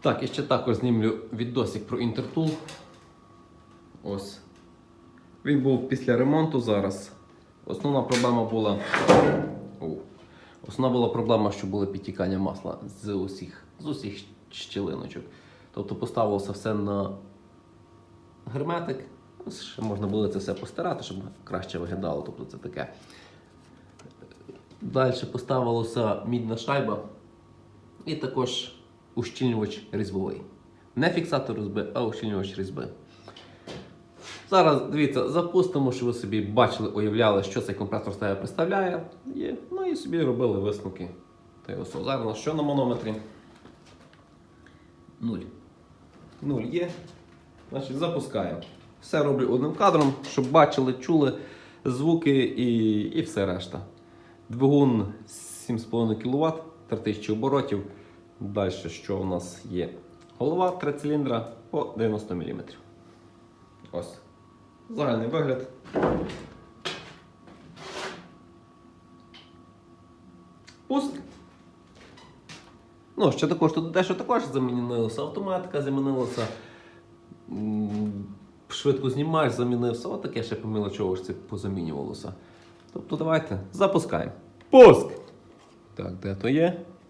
Так, і ще також знімлю відосик про Інтертул. Ось. Він був після ремонту зараз. Основна проблема була. О. Основна була проблема, що було підтікання масла з усіх, з усіх щілиночок. Тобто поставилося все на герметик. Ще можна було це все постирати, щоб краще виглядало. Тобто це таке. Далі поставилася мідна шайба і також ущільнювач різьбовий. Не фіксатор різьби, а ущільнювач різьби. Зараз дивіться, запустимо, щоб ви собі бачили, уявляли, що цей компресор з тебе представляє. І, ну і собі робили висновки. Та й все. Зараз у нас що на манометрі? Нуль. Нуль є. Значить, запускаємо. Все роблю одним кадром, щоб бачили, чули звуки і, і все решта. Двигун 7,5 кВт, 3000 оборотів. Далі, що у нас є? Голова 3 циліндра по 90 мм. Ось. Загальний вигляд. Пуск. Ну, ще також тут дещо також замінилося. Автоматика замінилася. Швидко знімаєш, замінився. Отаке ще по мілочову ж це позамінювалося. Тобто давайте запускаємо. Пуск! Так, де то є?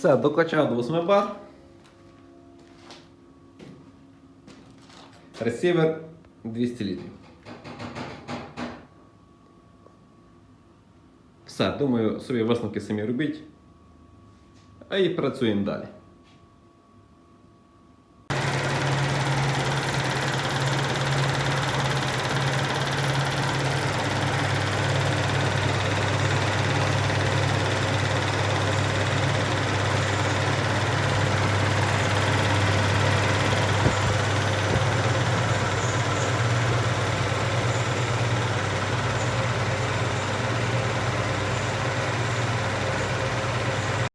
Все, докачав до 8 бар. Ресівер 200 літрів. Все, думаю, собі висновки самі робіть. А і працюємо далі.